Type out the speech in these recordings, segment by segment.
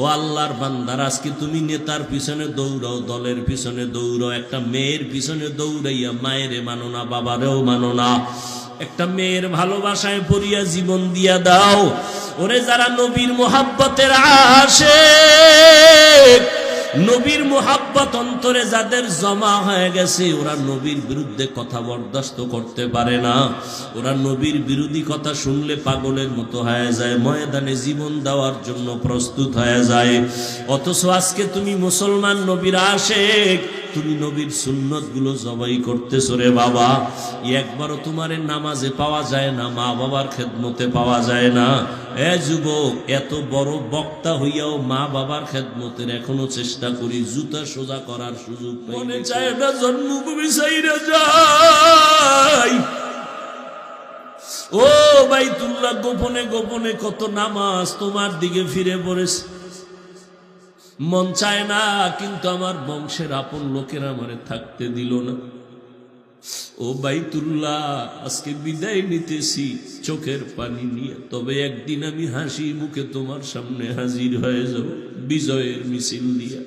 ও আল্লাহর বান্দার, আজকে তুমি নেতার পিছনে দৌড়াও, দলের পিছনে দৌড়াও। একটা মেয়ের পিছনে দৌড়াইয়া, মায়েরে মানো না, বাবারেও মানো না। একটা মেয়ের ভালোবাসায় পড়িয়া জীবন দিয়া দাও। ওরে যারা নবীর মোহাব্বতের আসে নবীর মোহাব্বত অন্তরে যাদের জমা হয়ে গেছে, ওরা নবীর বিরুদ্ধে কথা বরদাস্ত করতে পারে না। ওরা নবীর বিরোধী কথা শুনলে পাগলের মতো হয়ে যায়, ময়দানে জীবন দেওয়ার জন্য প্রস্তুত হয়ে যায়। অথচ আজকে তুমি মুসলমান নবীর আসে তুমি নবীর সুন্নতগুলো জবাই করতেছো রে বাবা। একবারও তোমার নামাজে পাওয়া যায় না মা বাবার খেদমতে পাওয়া যায় না। এ যুবক এত বড় বক্তা হইয়াও মা বাবার খেদমতের এখনও চেষ্টা করি জুতা সোজা করার সুযোগ মনে চায় না জন্মভূমি চাইরা যাই। ও বাইতুল্লাহ গোপনে গোপনে কত নামাজ তোমার দিকে ফিরে পড়েছে। মন চায় না, কিন্তু আমার বংশের আপন লোকেরা আমারে থাকতে দিল না। ও বাইতুল্লাহ, আজকে বিদায় নিতেছি, চোখের পানি নিয়ে। তবে একদিন আমি হাসি মুখে তোমার সামনে হাজির হয়ে যাব, বিজয়ের মিছিল দিয়া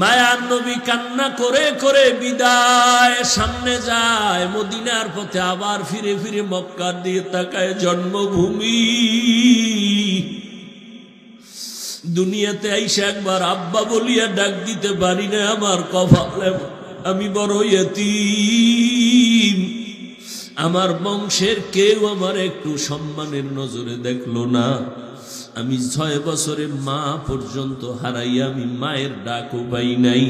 মায়ার নবী কান্না করে করে বিদায়, সামনে যায়, মদিনার পথে আবার ফিরে ফিরে মক্কার দিয়ে তাকায় জন্মভূমি। দুনিয়াতে আইসা একবার আব্বা বলিয়া ডাক দিতে পারি না আমার কপালে আমি বড় এতিম আমার বংশের কেউ আমার একটু সম্মানের নজরে দেখল না। আমি ছয় বছরে মা পর্যন্ত হারাইয়া আমি মায়ের ডাকও পাই নাই।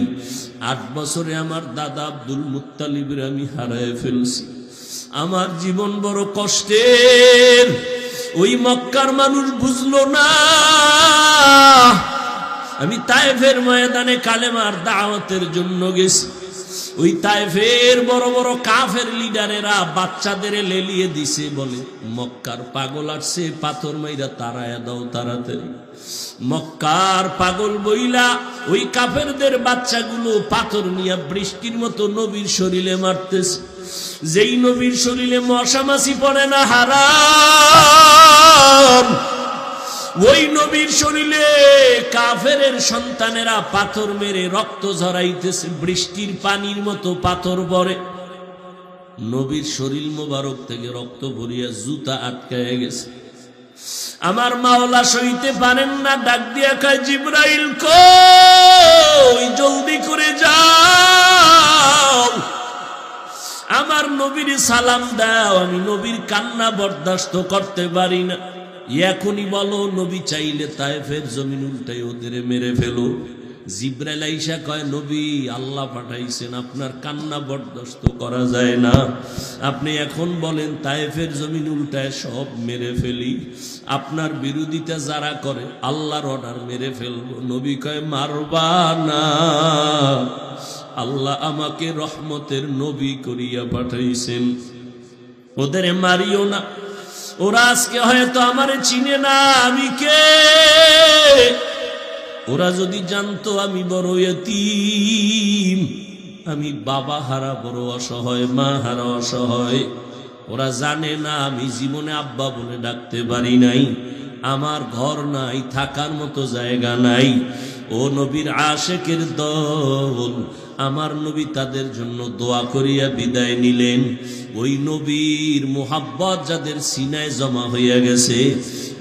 আট বছরে আমার দাদা আব্দুল মুত্তালিবের আমি হারায় ফেলছি। আমার জীবন বড় কষ্টের। ওই মক্কার মানুষ বুঝলো না। আমি তাইফের ময়দানে কালেমার দাওয়াতের জন্য গেছি। ওই তাইফের বড় বড় কাফের লিডারেরা বাচ্চাদের লেলিয়ে দিছে বলে, মক্কার পাগল আসছে, পাথর মাইরা তারায়া দাও তাড়াতাড়ি। মক্কার পাগল বইলা ওই কাফেরদের বাচ্চাগুলো পাথর নিয়ে বৃষ্টির মতো নবীর শরীরে মারতেছে। যেই নবীর শরীরে মশামাছি পড়ে না, হারাম। ওই নবীর শরীরে কাফেরের সন্তানেরা পাথর মেরে রক্ত ঝরাইতেছে, বৃষ্টির পানির মতো পাথর পরে নবীর শরীর মোবারক থেকে রক্ত ভরিয়া জুতা আটকায় গেছে। আমার মাওলা সইতে পারেন না, ডাক দিয়া খায় জিব্রাইল কই, জলদি করে যাও। আমার নবীর সালাম দাও, আমি নবীর কান্না বরদাস্ত করতে পারি না। এখনই বলো, নবী চাইলে তাইফের জমিন উল্টাই ওদের মেরে ফেলো। জিব্রাইল আইসা কয়, নবী, আল্লাহ পাঠাইছেন, আপনার কান্না বরদাস্ত করা যায় না। আপনি এখন বলেন তাইফের জমিন উল্টায় সব মেরে ফেলি। আপনার বিরোধিতা যারা করে, আল্লাহর অর্ডার মেরে ফেলব। নবী কয়, মারবা না। আল্লাহ আমাকে রহমতের নবী করিয়া পাঠাইছেন। ওদের মারিও না। ওরা আজকে হয়তো আমারে চিনে না, আমি কে? ওরা যদি জানতো আমি বড় এতিম, আমি বাবা হারা বড় অসহায়, মা হারা অসহায়। ওরা জানে না, আমি জীবনে আব্বা বলে ডাকতে পারি নাই। আমার ঘর নাই, থাকার মতো জায়গা নাই। ও নবীর আশেকের দল, আমার নবী তাদের জন্য দোয়া করিয়া বিদায় নিলেন। ওই নবীর মোহাব্বত যাদের সিনায় জমা হইয়া গেছে,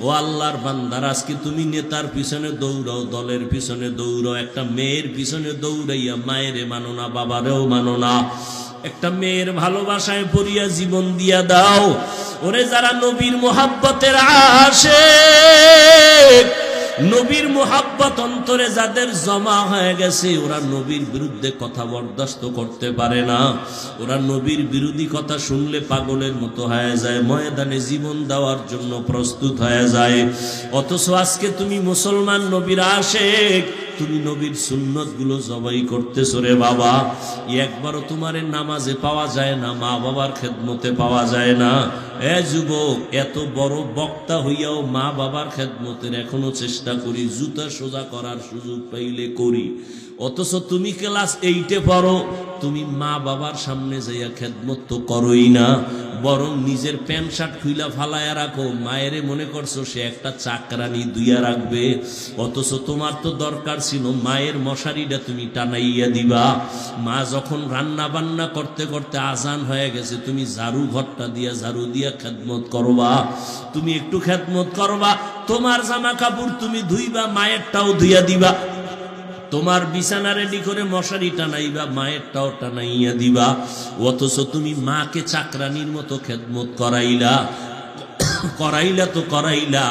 ও আল্লাহর বান্দার, আজকে তুমি নেতার পিছনে দৌড়াও, দলের পিছনে দৌড়াও, একটা মেয়ের পিছনে দৌড়াইয়া মায়েরে মানো না, বাবারেও মানো না। একটা মেয়ের ভালোবাসায় পড়িয়া জীবন দিয়া দাও। ওরে যারা নবীর মোহাব্বতের আসে নবীর মোহাব্বত অন্তরে যাদের জমা হয়ে গেছে, ওরা নবীর বিরুদ্ধে কথা বরদাস্ত করতে পারে না। ওরা নবীর বিরোধী কথা শুনলে পাগলের মতো হয়ে যায়, ময়দানে জীবন দেওয়ার জন্য প্রস্তুত হয়ে যায়। অথচ আজকে তুমি মুসলমান নবীর আসে তুমি নবীর সুন্নতগুলো জবাই করতেছো রে বাবা। একবারও তোমার নামাজে পাওয়া যায় না মা বাবার খেদমতে পাওয়া যায় না। এ যুবক, এত বড় বক্তা হইয়াও মা বাবার খেদমতের এখনও চেষ্টা করি, জুতা সোজা করার সুযোগ পাইলে করি। অথচ তুমি ক্লাস এইটে পড়ো, তুমি মা বাবার সামনে যাইয়া খেদমত তো করোই না। বরং নিজের প্যান্ট শার্ট খুইলা ফালায়া রাখো। মায়েরে মনে করছ সে একটা চাকরানি দুইয়া রাখবে? অথচ তোমার তো দরকার ছিল মায়ের মশারিটা তুমি টানাইয়া দিবা। মা যখন রান্না বান্না করতে করতে আজান হয়ে গেছে, তুমি ঝাড়ু ঘরটা দিয়া, ঝাড়ু দিয়া খেদমত করবা। তুমি একটু খেদমত করবা, তোমার জামা কাপড় তুমি ধুইবা, মায়েরটাও ধুইয়া দিবা। তোমার বিছানা রেডি করে মশারি টানাইবা মায়েরটাও টানাইয়া দিবা। অথচ তুমি মাকে চাকরানির মতো খেদমত করাইলা। করাইলা তো করাইলা।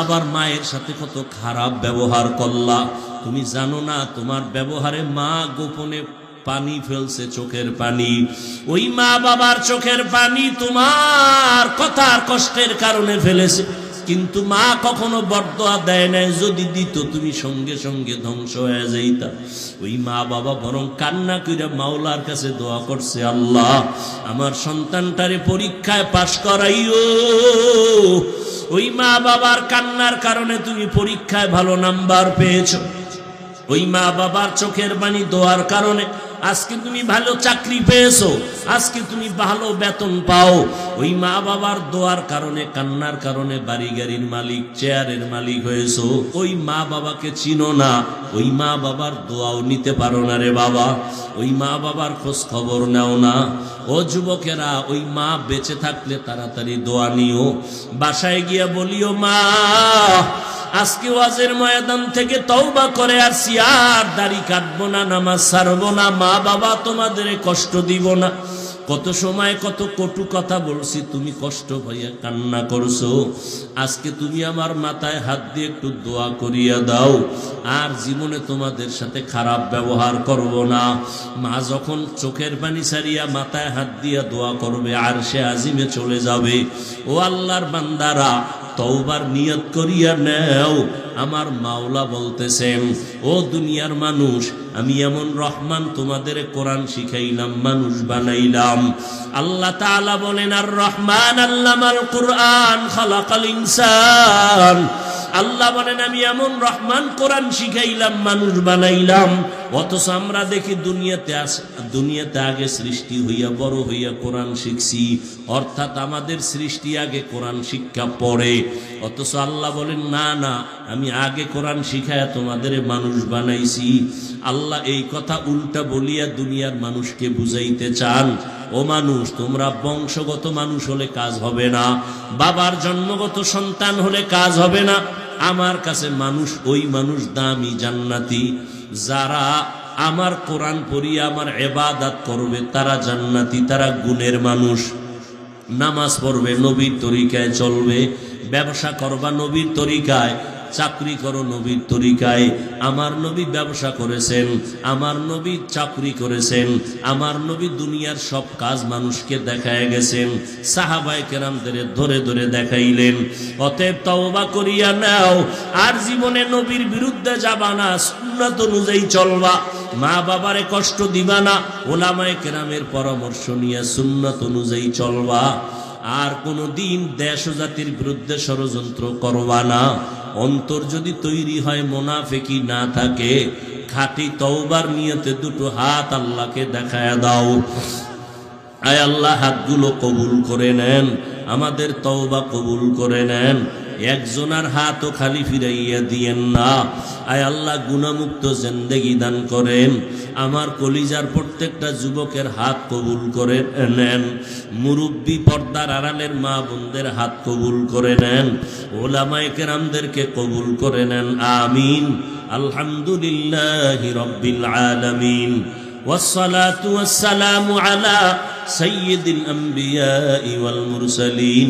আবার মায়ের সাথে কত খারাপ ব্যবহার করলা। তুমি জানো না, তোমার ব্যবহারে মা গোপনে পানি ফেলছে চোখের পানি। ওই মা বাবার চোখের পানি তোমার কথার কষ্টের কারণে ফেলেছে। কিন্তু মা কখনো বরদোয়া দেয় নাই, যদি দিত তুমি সঙ্গে সঙ্গে ধ্বংস হয়ে যাইতা। ওই মা বাবা বরং কান্না কইরা মাওলার কাছে দোয়া করছে, আল্লাহ, আমার সন্তানটারে পরীক্ষায় পাশ করাইও। ওই মা বাবার কান্নার কারণে তুমি পরীক্ষায় ভালো নাম্বার পেয়েছ। ওই মা বাবার চোখের পানি দোয়ার কারণে আজকে তুমি ভালো চাকরি পেয়েছ, আজকে তুমি ভালো বেতন পাও। ওই মা বাবার দোয়ার কারণে, কান্নার কারণে বাড়ি গাড়ির মালিক, চেয়ারের মালিক হয়েছো। ওই মা বাবাকে চিনো না, ওই মা বাবার দোয়াও নিতে পারো না রে বাবা। ওই মা বাবার খোঁজ খবর নাও না। ও যুবকেরা, ওই মা বেঁচে থাকলে তাড়াতাড়ি দোয়া নিও। বাসায় গিয়া বলিও, মা আজকে ওয়াজের ময়দান থেকে তওবা করে আসছি, আর দাড়ি কাটবো না, নামাজ ছাড়বো না, মা বাবা তোমাদের কষ্ট দিব না। কত সময় কত কটু কথা বলছি, তুমি কষ্ট ভাইয়া কান্না করছ। আজকে তুমি আমার মাথায় হাত দিয়ে একটু দোয়া করিয়া দাও, আর জীবনে তোমাদের সাথে খারাপ ব্যবহার করব না। মা যখন চোখের পানি সারিয়া মাথায় হাত দিয়া দোয়া করবে, আর সে আজিমে চলে যাবে। ও আল্লাহর বান্দারা তওবার নিয়ত করিয়া নেও। আমার মাওলা বলতেছেন, ও দুনিয়ার মানুষ, আমি এমন রহমান তোমাদের কোরআন শিখাইলাম, মানুষ বানাইলাম। আল্লাহ তাআলা বলেন, আর রহমান আল্লামাল কোরআন খালাকাল ইনসান। আল্লাহ বলেন, আমি এমন রহমান কোরআন শিখাইলাম, মানুষ বানাইলাম, অথচ আমরা দেখি দুনিয়াতে দুনিয়াতে আগে সৃষ্টি হইয়া, বড় হইয়া কোরআন শিখছি, অর্থাৎ আমাদের সৃষ্টি আগে কোরআন শিক্ষা পড়ে। অথচ আল্লাহ বলেন, না না, আমি আগে কোরআন শিখায়া তোমাদের মানুষ বানাইছি। আল্লাহ এই কথা উল্টা বলিয়া দুনিয়ার মানুষকে বুঝাইতে চান, ও মানুষ, তোমরা বংশগত মানুষ হলে কাজ হবে না, বাবার জন্মগত সন্তান হলে কাজ হবে না আমার কাছে মানুষ, ওই মানুষ দামি, জান্নাতি। যারা আমার কোরআন পড়ি আমার এবাদাত করবে, তারা জান্নাতি, তারা গুণের মানুষ। নামাজ পড়বে, নবীর তরিকায় চলবে, ব্যবসা করবা, নবীর তরিকায়। চাকরি করো নবীর তরিকায়। আমার নবী ব্যবসা করেছেন, আমার নবী চাকরি করেছেন, আমার নবী দুনিয়ার সব কাজ মানুষকে দেখায় গেছেন সাহাবাই কেরামদের ধরে ধরে দেখাইলেন। অতএব তওবা করিয়া নাও, আর জীবনে নবীর বিরুদ্ধে যাবা না, সুন্নাত অনুযায়ী চলবা। মা বাবারে কষ্ট দিবা না, ওলামায় কেরামের পরামর্শ নিয়ে সুন্নাত অনুযায়ী চলবা। আর কোনো দিন দেশ জাতির বিরুদ্ধে ষড়যন্ত্র করবা না। অন্তর যদি তৈরি হয় মোনাফেকি না থাকে, খাটি তওবার নিয়তে দুটো হাত আল্লাহকে দেখায় দাও। আয় আল্লাহ, হাতগুলো কবুল করে নেন, আমাদের তওবা কবুল করে নেন। একজনার হাতও খালি ফিরাইয়া দিয়েন না আয় আল্লাহ গুণামুক্ত জেন্দেগি দান করেন আমার কলিজার প্রত্যেকটা যুবকের হাত কবুল করে নেন মুরব্বী পর্দার আড়ালের মা বোনদের হাত কবুল করে নেন ওলামায় কেরামদেরকে কবুল করে নেন আমিন আলহামদুলিল্লাহ রব্বিল আলামিন والصلاة والسلام على سيد الأنبياء والمرسلين